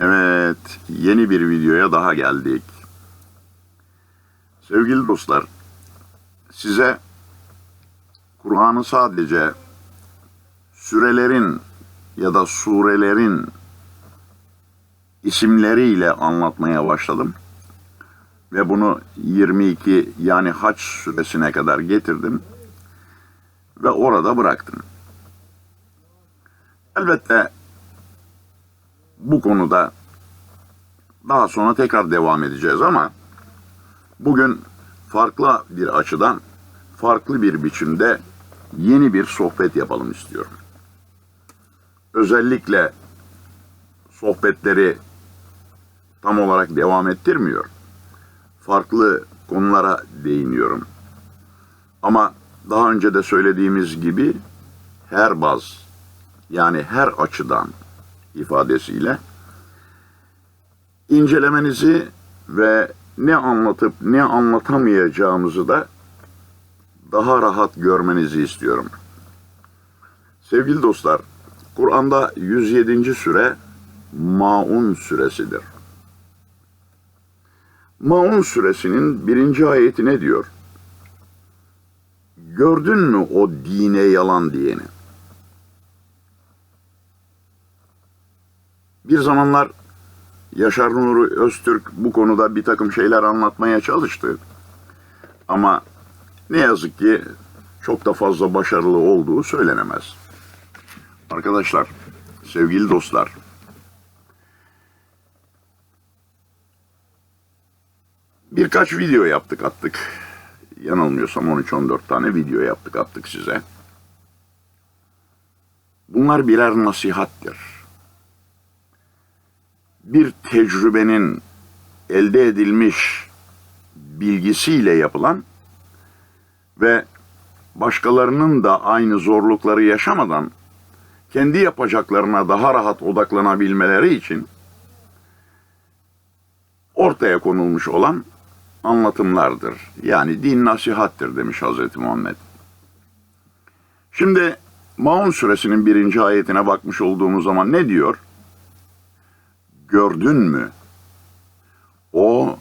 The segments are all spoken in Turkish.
Evet, yeni bir videoya daha geldik. Sevgili dostlar, size Kur'an'ı sadece sürelerin ya da surelerin isimleriyle anlatmaya başladım. Ve bunu 22 yani Haç suresine kadar getirdim ve orada bıraktım. Elbette bu konuda daha sonra tekrar devam edeceğiz ama bugün farklı bir açıdan, farklı bir biçimde yeni bir sohbet yapalım istiyorum. Özellikle sohbetleri tam olarak devam ettirmiyor. Farklı konulara değiniyorum. Ama daha önce de söylediğimiz gibi her baz yani her açıdan ifadesiyle incelemenizi ve ne anlatıp ne anlatamayacağımızı da daha rahat görmenizi istiyorum. Sevgili dostlar, Kur'an'da 107. süre Maun suresidir. Maun suresinin birinci ayeti ne diyor? Gördün mü o dine yalan diyeni? Bir zamanlar Yaşar Nuri Öztürk bu konuda bir takım şeyler anlatmaya çalıştı. Ama ne yazık ki çok da fazla başarılı olduğu söylenemez. Arkadaşlar, sevgili dostlar, birkaç video yaptık attık. Yanılmıyorsam 13-14 tane video yaptık attık size. Bunlar birer nasihattir. Bir tecrübenin elde edilmiş bilgisiyle yapılan ve başkalarının da aynı zorlukları yaşamadan kendi yapacaklarına daha rahat odaklanabilmeleri için ortaya konulmuş olan anlatımlardır. Yani din nasihattir demiş Hazreti Muhammed. Şimdi Maun suresinin birinci ayetine bakmış olduğumuz zaman ne diyor? Gördün mü? O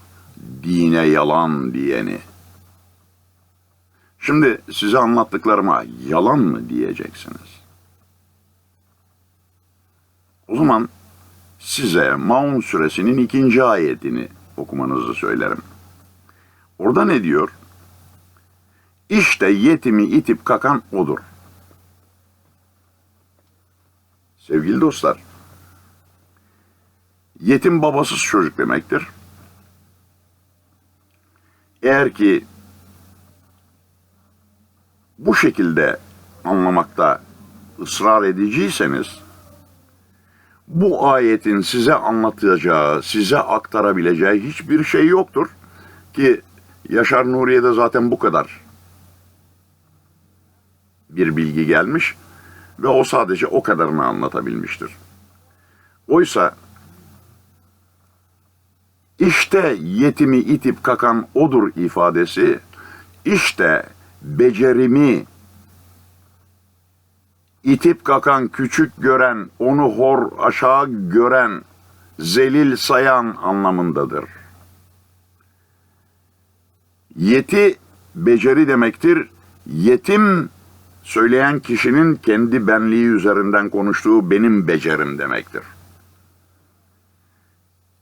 dine yalan diyeni. Şimdi size anlattıklarıma yalan mı diyeceksiniz? O zaman size Maun suresinin ikinci ayetini okumanızı söylerim. Orada ne diyor? İşte yetimi itip kakan odur. Sevgili dostlar, yetim babasız çocuk demektir. Eğer ki bu şekilde anlamakta ısrar ediciyseniz, bu ayetin size anlatacağı, size aktarabileceği hiçbir şey yoktur. Ki Yaşar Nuriye'de zaten bu kadar bir bilgi gelmiş ve o sadece o kadarını anlatabilmiştir. Oysa işte yetimi itip kakan odur ifadesi, işte becerimi itip kakan küçük gören, onu hor aşağı gören, zelil sayan anlamındadır. Yeti beceri demektir. Yetim söyleyen kişinin kendi benliği üzerinden konuştuğu benim becerim demektir.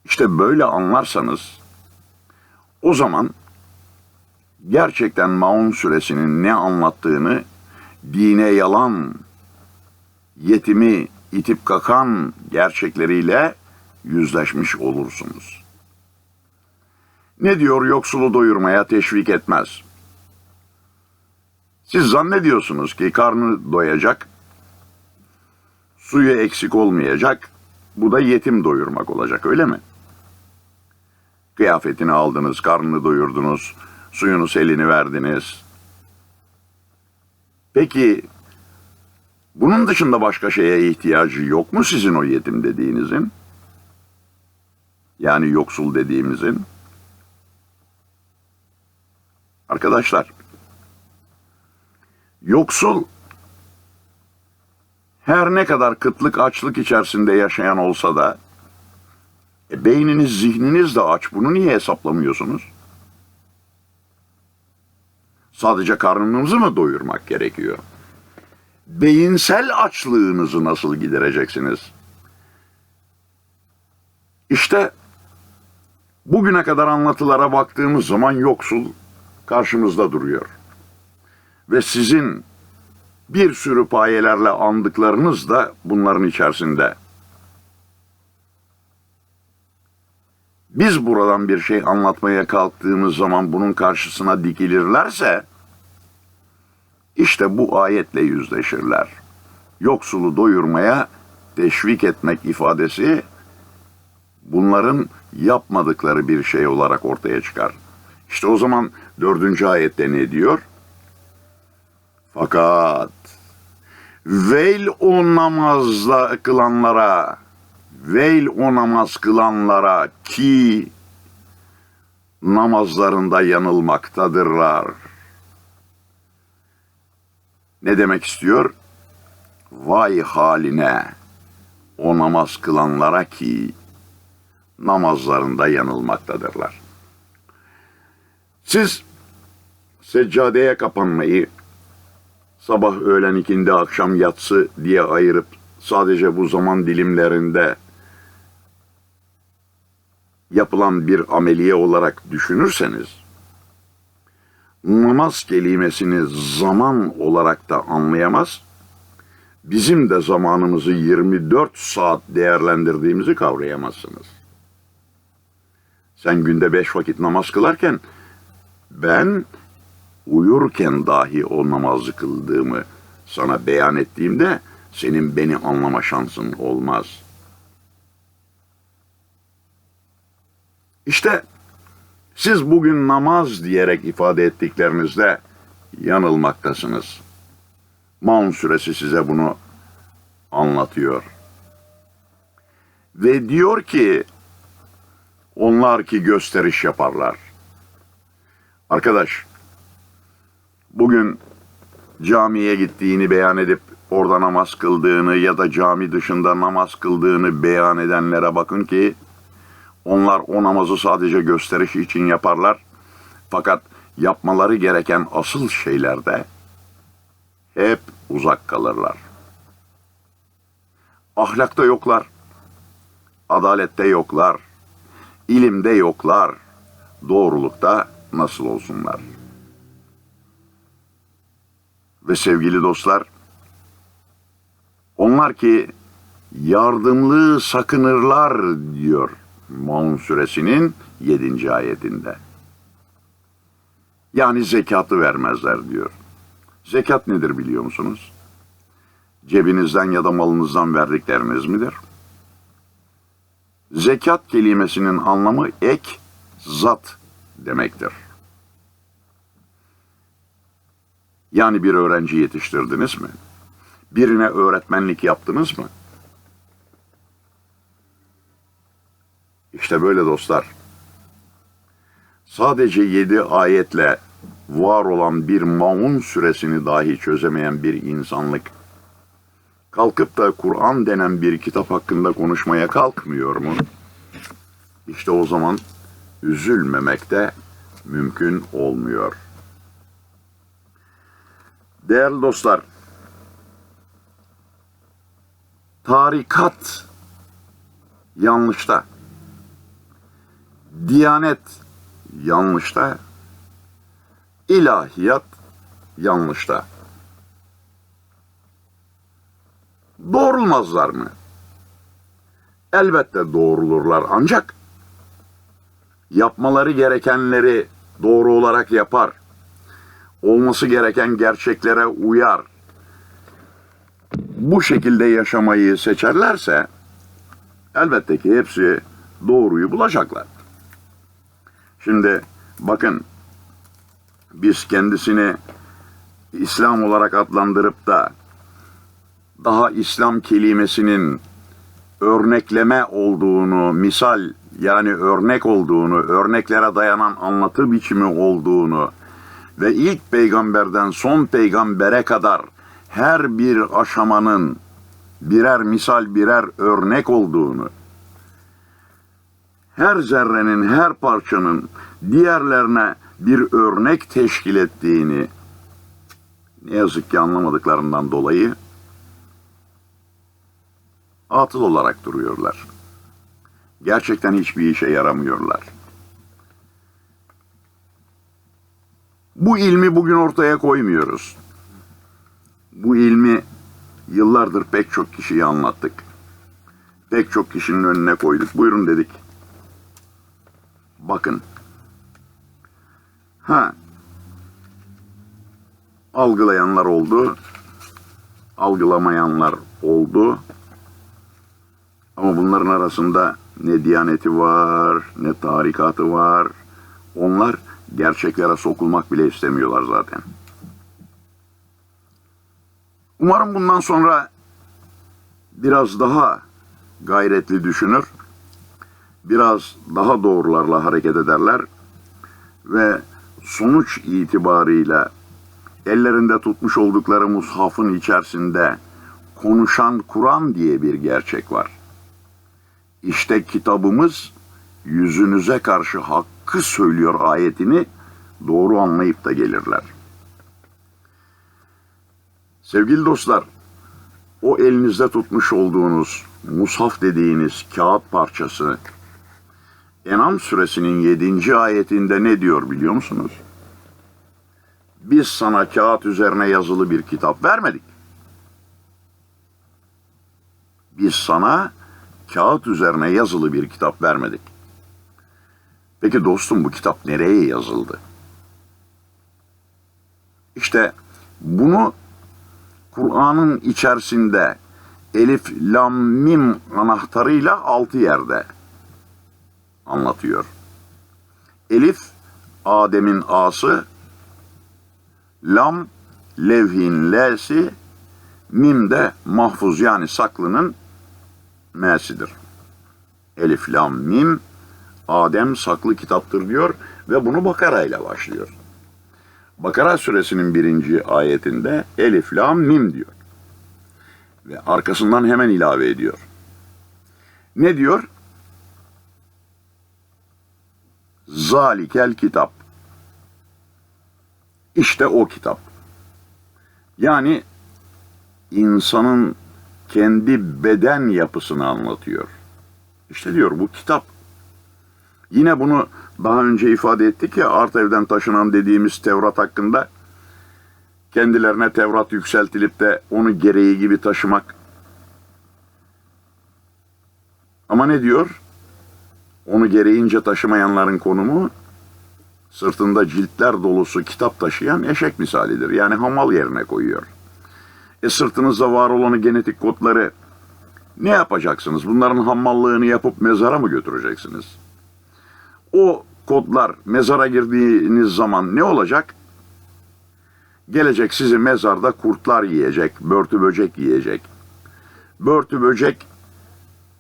İşte böyle anlarsanız o zaman gerçekten Maun suresinin ne anlattığını dine yalan, yetimi itip kakan gerçekleriyle yüzleşmiş olursunuz. Ne diyor yoksulu doyurmaya teşvik etmez. Siz zannediyorsunuz ki karnı doyacak, suyu eksik olmayacak, bu da yetim doyurmak olacak öyle mi? Kıyafetini aldınız, karnını doyurdunuz, suyunu selini verdiniz. Peki bunun dışında başka şeye ihtiyacı yok mu sizin o yetim dediğinizin? Yani yoksul dediğimizin? Arkadaşlar, yoksul her ne kadar kıtlık açlık içerisinde yaşayan olsa da E, beyniniz, zihniniz de aç. Bunu niye hesaplamıyorsunuz? Sadece karnınızı mı doyurmak gerekiyor? Beyinsel açlığınızı nasıl gidereceksiniz? İşte bugüne kadar anlatılara baktığımız zaman yoksul karşımızda duruyor. Ve sizin bir sürü payelerle andıklarınız da bunların içerisinde. Biz buradan bir şey anlatmaya kalktığımız zaman bunun karşısına dikilirlerse işte bu ayetle yüzleşirler. Yoksulu doyurmaya teşvik etmek ifadesi bunların yapmadıkları bir şey olarak ortaya çıkar. İşte o zaman dördüncü ayette ne diyor? Fakat veil o namazda kılanlara, veil o namaz kılanlara ki namazlarında yanılmaktadırlar. Ne demek istiyor? Vay haline o namaz kılanlara ki namazlarında yanılmaktadırlar. Siz seccadeye kapanmayı sabah, öğlen, ikindi, akşam, yatsı diye ayırıp sadece bu zaman dilimlerinde yapılan bir ameliye olarak düşünürseniz namaz kelimesini zaman olarak da anlayamaz, bizim de zamanımızı 24 saat değerlendirdiğimizi kavrayamazsınız. Sen günde beş vakit namaz kılarken ben uyurken dahi o namazı kıldığımı sana beyan ettiğimde senin beni anlama şansın olmaz. İşte siz bugün namaz diyerek ifade ettiklerinizde yanılmaktasınız. Maun suresi size bunu anlatıyor. Ve diyor ki onlar ki gösteriş yaparlar. Arkadaş, bugün camiye gittiğini beyan edip orada namaz kıldığını ya da cami dışında namaz kıldığını beyan edenlere bakın ki onlar o namazı sadece gösteriş için yaparlar. Fakat yapmaları gereken asıl şeylerde hep uzak kalırlar. Ahlakta yoklar, adalette yoklar, ilimde yoklar, doğrulukta nasıl olsunlar? Ve sevgili dostlar, onlar ki yardımlığı sakınırlar diyor Maun suresinin 7. ayetinde. Yani zekatı vermezler diyor. Zekat nedir biliyor musunuz? Cebinizden ya da malınızdan verdikleriniz midir? Zekat kelimesinin anlamı ek, zat demektir. Yani bir öğrenci yetiştirdiniz mi? Birine öğretmenlik yaptınız mı? İşte böyle dostlar. Sadece yedi ayetle var olan bir Maun süresini dahi çözemeyen bir insanlık kalkıp da Kur'an denen bir kitap hakkında konuşmaya kalkmıyor mu? İşte o zaman üzülmemek de mümkün olmuyor. Değerli dostlar, tarikat yanlışta, diyanet yanlışta, ilahiyat yanlışta. Doğrulmazlar mı? Elbette doğrulurlar ancak yapmaları gerekenleri doğru olarak yapar. Olması gereken gerçeklere uyar. Bu şekilde yaşamayı seçerlerse elbette ki hepsi doğruyu bulacaklar. Şimdi bakın biz kendisini İslam olarak adlandırıp da daha İslam kelimesinin örnekleme olduğunu, misal yani örnek olduğunu, örneklere dayanan anlatı biçimi olduğunu ve ilk peygamberden son peygambere kadar her bir aşamanın birer misal, birer örnek olduğunu her zerrenin, her parçanın diğerlerine bir örnek teşkil ettiğini ne yazık ki anlamadıklarından dolayı atıl olarak duruyorlar. Gerçekten hiçbir işe yaramıyorlar. Bu ilmi bugün ortaya koymuyoruz. Bu ilmi yıllardır pek çok kişiye anlattık. Pek çok kişinin önüne koyduk. Buyurun dedik. Bakın. Ha. Algılayanlar oldu. Algılamayanlar oldu. Ama bunların arasında ne diyaneti var, ne tarikatı var. Onlar gerçeklere sokulmak bile istemiyorlar zaten. Umarım bundan sonra biraz daha gayretli düşünür, biraz daha doğrularla hareket ederler ve sonuç itibarıyla ellerinde tutmuş oldukları mushafın içerisinde konuşan Kur'an diye bir gerçek var. İşte kitabımız yüzünüze karşı hakkı söylüyor ayetini doğru anlayıp da gelirler. Sevgili dostlar, o elinizde tutmuş olduğunuz mushaf dediğiniz kağıt parçası Enam suresinin 7. ayetinde ne diyor biliyor musunuz? Biz sana kağıt üzerine yazılı bir kitap vermedik. Biz sana kağıt üzerine yazılı bir kitap vermedik. Peki dostum bu kitap nereye yazıldı? İşte bunu Kur'an'ın içerisinde elif, lam, mim anahtarıyla altı yerde anlatıyor. Elif, Adem'in A'sı, lam, levhin L'si, mim de mahfuz yani saklının M'sidir. Elif, lam, mim, Adem saklı kitaptır diyor ve bunu Bakara ile başlıyor. Bakara suresinin birinci ayetinde Elif, Lam, Mim diyor. Ve arkasından hemen ilave ediyor. Ne diyor? Zalikel kitap. İşte o kitap. Yani insanın kendi beden yapısını anlatıyor. İşte diyor bu kitap. Yine bunu daha önce ifade ettik ya art evden taşınan dediğimiz Tevrat hakkında kendilerine Tevrat yükseltilip de onu gereği gibi taşımak. Ama ne diyor? Onu gereğince taşımayanların konumu sırtında ciltler dolusu kitap taşıyan eşek misalidir. Yani hamal yerine koyuyor. E sırtınızda var olanı genetik kodları ne yapacaksınız? Bunların hammallığını yapıp mezara mı götüreceksiniz? O kodlar mezara girdiğiniz zaman ne olacak? Gelecek sizi mezarda kurtlar yiyecek, börtü böcek yiyecek. Börtü böcek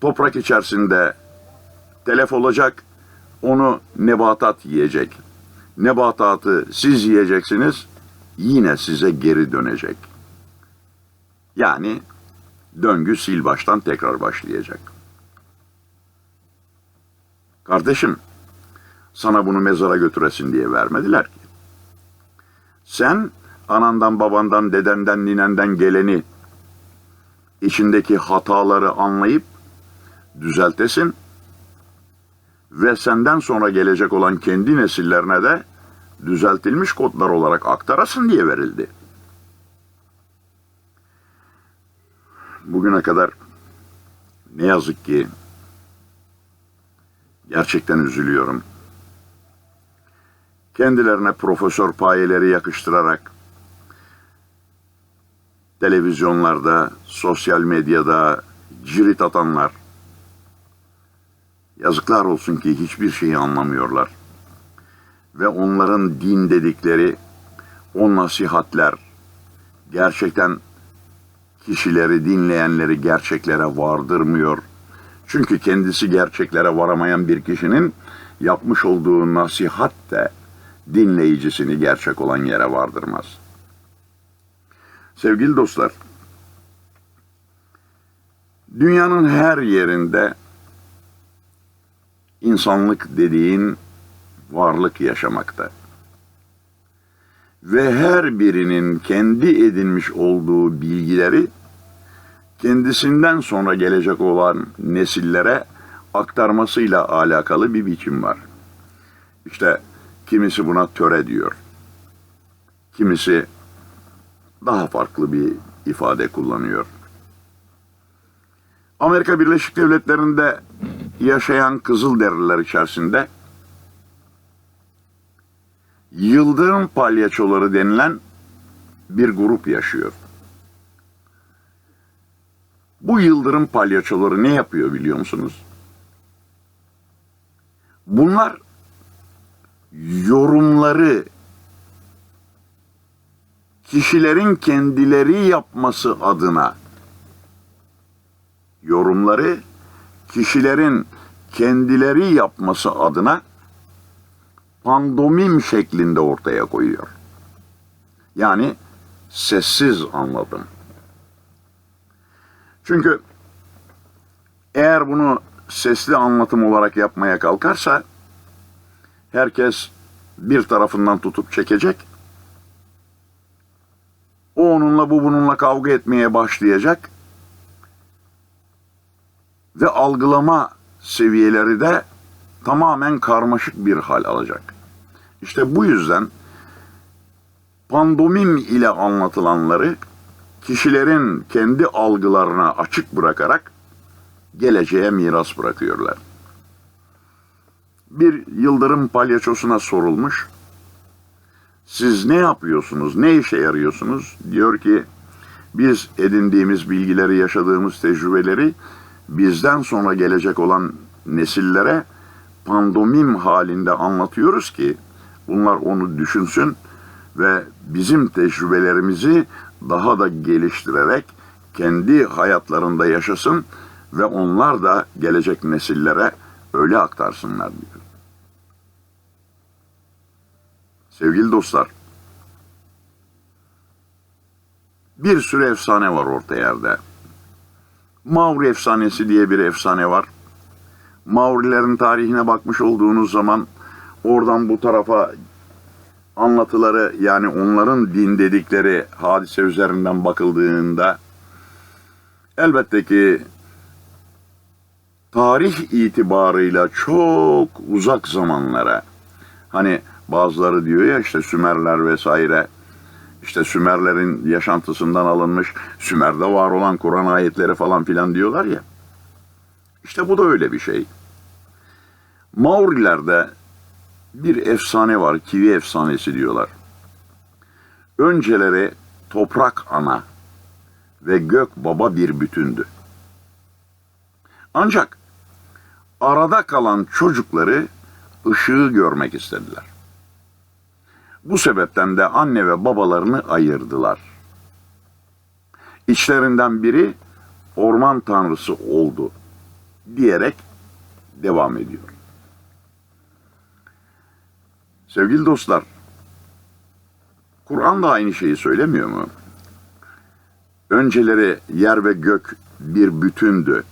toprak içerisinde telef olacak, onu nebatat yiyecek. Nebatatı siz yiyeceksiniz, yine size geri dönecek. Yani döngü sil baştan tekrar başlayacak. Kardeşim, sana bunu mezara götüresin diye vermediler ki. Sen anandan, babandan, dedenden, ninenden geleni içindeki hataları anlayıp düzeltesin ve senden sonra gelecek olan kendi nesillerine de düzeltilmiş kodlar olarak aktarasın diye verildi. Bugüne kadar ne yazık ki gerçekten üzülüyorum kendilerine profesör payeleri yakıştırarak televizyonlarda, sosyal medyada cirit atanlar yazıklar olsun ki hiçbir şeyi anlamıyorlar. Ve onların din dedikleri o nasihatler gerçekten kişileri, dinleyenleri gerçeklere vardırmıyor. Çünkü kendisi gerçeklere varamayan bir kişinin yapmış olduğu nasihat de dinleyicisini gerçek olan yere vardırmaz. Sevgili dostlar, dünyanın her yerinde insanlık dediğin varlık yaşamakta. Ve her birinin kendi edinmiş olduğu bilgileri kendisinden sonra gelecek olan nesillere aktarmasıyla alakalı bir biçim var. İşte kimisi buna töre diyor. Kimisi daha farklı bir ifade kullanıyor. Amerika Birleşik Devletleri'nde yaşayan Kızılderililer içerisinde Yıldırım palyaçoları denilen bir grup yaşıyor. Bu yıldırım palyaçoları ne yapıyor biliyor musunuz? Bunlar yorumları kişilerin kendileri yapması adına yorumları kişilerin kendileri yapması adına pandomim şeklinde ortaya koyuyor. Yani sessiz anladım. Çünkü eğer bunu sesli anlatım olarak yapmaya kalkarsa herkes bir tarafından tutup çekecek. O onunla bu bununla kavga etmeye başlayacak. Ve algılama seviyeleri de tamamen karmaşık bir hal alacak. İşte bu yüzden pandomim ile anlatılanları kişilerin kendi algılarına açık bırakarak geleceğe miras bırakıyorlar. Bir yıldırım palyaçosuna sorulmuş. Siz ne yapıyorsunuz? Ne işe yarıyorsunuz? Diyor ki biz edindiğimiz bilgileri, yaşadığımız tecrübeleri bizden sonra gelecek olan nesillere pandomim halinde anlatıyoruz ki bunlar onu düşünsün ve bizim tecrübelerimizi daha da geliştirerek kendi hayatlarında yaşasın ve onlar da gelecek nesillere öyle aktarsınlar diyor. Sevgili dostlar, bir sürü efsane var orta yerde. Mauri efsanesi diye bir efsane var. Maurilerin tarihine bakmış olduğunuz zaman oradan bu tarafa anlatıları yani onların din dedikleri hadise üzerinden bakıldığında elbette ki tarih itibarıyla çok uzak zamanlara hani bazıları diyor ya işte Sümerler vesaire işte Sümerlerin yaşantısından alınmış Sümer'de var olan Kur'an ayetleri falan filan diyorlar ya. İşte bu da öyle bir şey. Maurilerde bir efsane var, kivi efsanesi diyorlar. Önceleri toprak ana ve gök baba bir bütündü. Ancak arada kalan çocukları ışığı görmek istediler. Bu sebepten de anne ve babalarını ayırdılar. İçlerinden biri orman tanrısı oldu diyerek devam ediyor. Sevgili dostlar, Kur'an da aynı şeyi söylemiyor mu? Önceleri yer ve gök bir bütündü.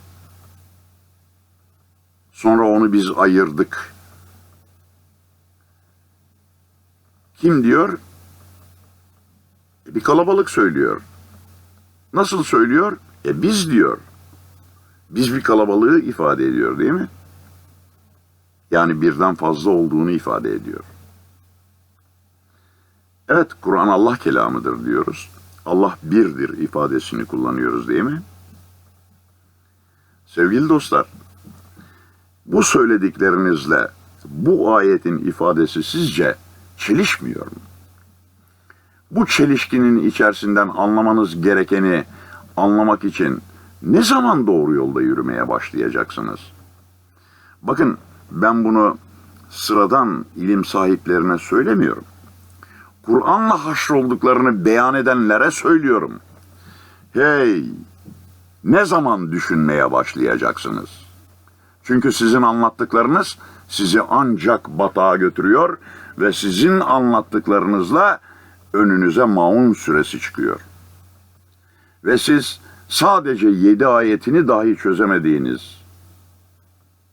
Sonra onu biz ayırdık. Kim diyor? Bir kalabalık söylüyor. Nasıl söylüyor? E biz diyor. Biz bir kalabalığı ifade ediyor değil mi? Yani birden fazla olduğunu ifade ediyor. Evet Kur'an Allah kelamıdır diyoruz. Allah birdir ifadesini kullanıyoruz değil mi? Sevgili dostlar, bu söylediklerinizle bu ayetin ifadesi sizce çelişmiyor mu? Bu çelişkinin içerisinden anlamanız gerekeni anlamak için ne zaman doğru yolda yürümeye başlayacaksınız? Bakın ben bunu sıradan ilim sahiplerine söylemiyorum. Kur'an'la haşrolduklarını beyan edenlere söylüyorum. Hey, ne zaman düşünmeye başlayacaksınız? Çünkü sizin anlattıklarınız sizi ancak batağa götürüyor ve sizin anlattıklarınızla önünüze maun süresi çıkıyor. Ve siz sadece yedi ayetini dahi çözemediğiniz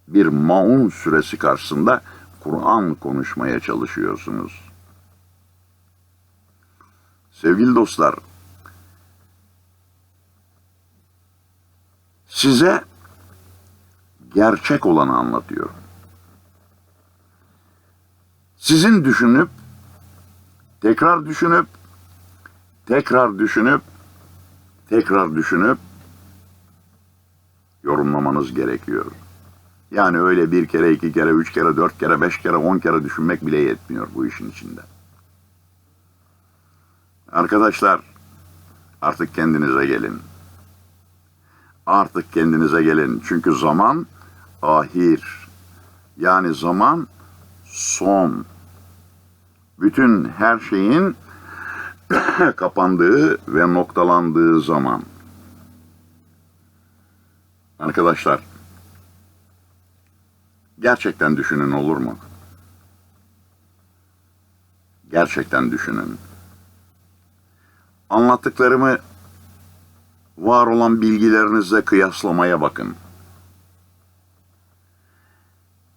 bir maun süresi karşısında Kur'an konuşmaya çalışıyorsunuz. Sevgili dostlar, size gerçek olanı anlatıyorum. Sizin düşünüp, tekrar düşünüp, tekrar düşünüp, tekrar düşünüp yorumlamanız gerekiyor. Yani öyle bir kere, iki kere, üç kere, dört kere, beş kere, on kere düşünmek bile yetmiyor bu işin içinde. Arkadaşlar, artık kendinize gelin. Artık kendinize gelin. Çünkü zaman ahir. Yani zaman son. Bütün her şeyin kapandığı ve noktalandığı zaman. Arkadaşlar, gerçekten düşünün olur mu? Gerçekten düşünün. Anlattıklarımı var olan bilgilerinizle kıyaslamaya bakın.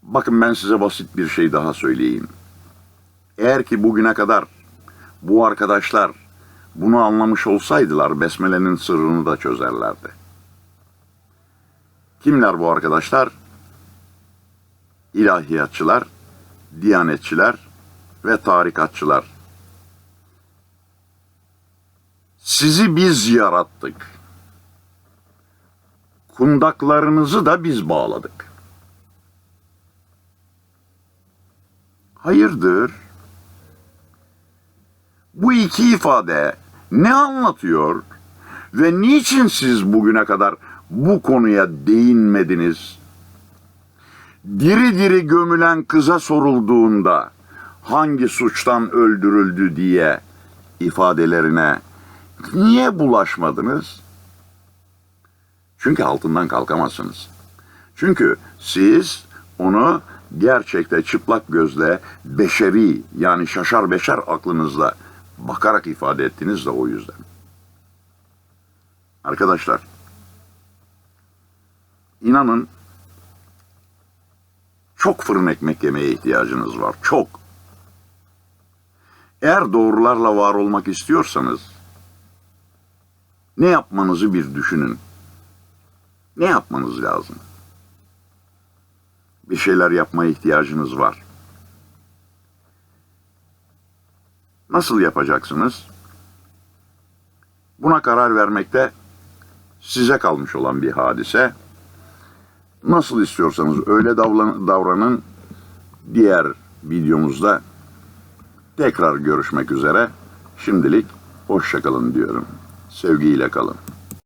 Bakın ben size basit bir şey daha söyleyeyim. Eğer ki bugüne kadar bu arkadaşlar bunu anlamış olsaydılar besmelenin sırrını da çözerlerdi. Kimler bu arkadaşlar? İlahiyatçılar, diyanetçiler ve tarikatçılar. Sizi biz yarattık. Kundaklarınızı da biz bağladık. Hayırdır? Bu iki ifade ne anlatıyor ve niçin siz bugüne kadar bu konuya değinmediniz? Diri diri gömülen kıza sorulduğunda hangi suçtan öldürüldü diye ifadelerine niye bulaşmadınız? Çünkü altından kalkamazsınız. Çünkü siz onu gerçekte çıplak gözle beşeri yani şaşar beşer aklınızla bakarak ifade ettiniz de o yüzden. Arkadaşlar inanın çok fırın ekmek yemeye ihtiyacınız var. Çok. Eğer doğrularla var olmak istiyorsanız ne yapmanızı bir düşünün. Ne yapmanız lazım? Bir şeyler yapmaya ihtiyacınız var. Nasıl yapacaksınız? Buna karar vermekte size kalmış olan bir hadise. Nasıl istiyorsanız öyle davran davranın. Diğer videomuzda tekrar görüşmek üzere. Şimdilik hoşçakalın diyorum. Sevgiyle kalın.